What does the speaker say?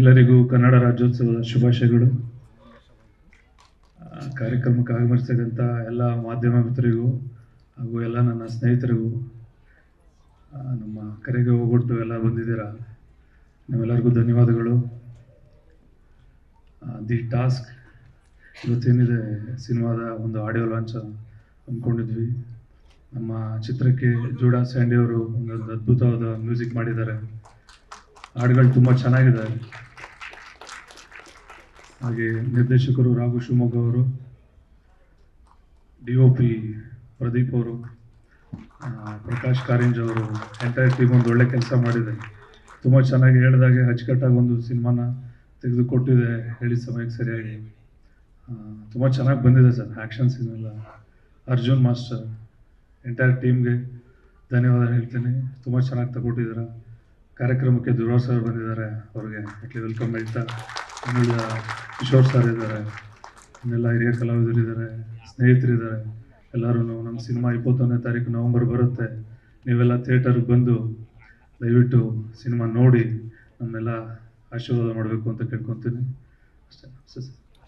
ಎಲ್ಲರಿಗೂ ಕನ್ನಡ ರಾಜ್ಯೋತ್ಸವದ ಶುಭಾಶಯಗಳು. ಕಾರ್ಯಕ್ರಮಕ್ಕೆ ಆಗಮಿಸ್ತಕ್ಕಂಥ ಎಲ್ಲ ಮಾಧ್ಯಮ ಮಿತ್ರರಿಗೂ ಹಾಗೂ ಎಲ್ಲ ನನ್ನ ಸ್ನೇಹಿತರಿಗೂ ನಮ್ಮ ಕರೆಗೆ ಹೋಗ್ಬಿಟ್ಟು ಎಲ್ಲ ಬಂದಿದ್ದೀರಾ? ನಿಮ್ಮೆಲ್ಲರಿಗೂ ಧನ್ಯವಾದಗಳು. The task. ಇವತ್ತೇನಿದೆ? ಸಿನಿಮಾದ ಒಂದು ಆಡಿಯೋ ಲಾಂಚ್ ಅಂದ್ಕೊಂಡಿದ್ವಿ. ನಮ್ಮ ಚಿತ್ರಕ್ಕೆ ಜೋಡಾ ಸ್ಯಾಂಡಿ ಅವರು ಒಂದು ಅದ್ಭುತವಾದ ಮ್ಯೂಸಿಕ್ ಮಾಡಿದ್ದಾರೆ. ಹಾಡುಗಳು ತುಂಬ ಚೆನ್ನಾಗಿದೆ. ಹಾಗೆ ನಿರ್ದೇಶಕರು ರಾಘು ಶಿವಮೊಗ್ಗ ಅವರು ಡಿ ಒ ಪಿ ಪ್ರದೀಪ್ ಅವರು ಪ್ರಕಾಶ್ ಕಾರಿಂಜ್ ಅವರು ಎಂಟೈರ್ ಟೀಮ್ ಒಂದು ಒಳ್ಳೆ ಕೆಲಸ ಮಾಡಿದೆ ತುಂಬ ಚೆನ್ನಾಗಿ ಹೇಳಿದಾಗೆ ಅಚ್ಚುಕಟ್ಟಾಗಿ ಒಂದು ಸಿನಿಮಾನ ತೆಗೆದುಕೊಟ್ಟಿದೆ ಹೇಳಿ ಸಮಯಕ್ಕೆ ಸರಿಯಾಗಿ. ತುಂಬ ಚೆನ್ನಾಗಿ ಬಂದಿದೆ ಸರ್ ಆ್ಯಕ್ಷನ್ ಸೀನ್ ಎಲ್ಲ. ಅರ್ಜುನ್ ಮಾಸ್ಟರ್ ಎಂಟೈರ್ ಟೀಮ್ಗೆ ಧನ್ಯವಾದ ಹೇಳ್ತೀನಿ. ತುಂಬ ಚೆನ್ನಾಗಿ ತಗೊಟ್ಟಿದ್ದಾರೆ. ಕಾರ್ಯಕ್ರಮಕ್ಕೆ ದುರ್ವಾ ಸರ್ ಬಂದಿದ್ದಾರೆ ಅವ್ರಿಗೆ. ವೆಲ್ಕಮ್ ಹೇಳ್ತಾ. ಆಮೇಲೆ, ಕಿಶೋರ್ ಸರ್ ಇದ್ದಾರೆ ಆಮೇಲೆ ಹಿರಿಯ ಕಲಾವಿದರು ಇದ್ದಾರೆ ಸ್ನೇಹಿತರಿದ್ದಾರೆ ಎಲ್ಲರೂ ನಮ್ಮ ಸಿನಿಮಾ ಇಪ್ಪತ್ತೊಂದನೇ ತಾರೀಕು ನವಂಬರ್ ಬರುತ್ತೆ. ನೀವೆಲ್ಲ ಥಿಯೇಟರ್ಗೆ ಬಂದು ದಯವಿಟ್ಟು ಸಿನಿಮಾ ನೋಡಿ, ನಮ್ಮೆಲ್ಲ ಆಶೀರ್ವಾದ ಮಾಡಬೇಕು ಅಂತ ಕೇಳ್ಕೊತೀನಿ. ಅಷ್ಟೇ. ಸರ್.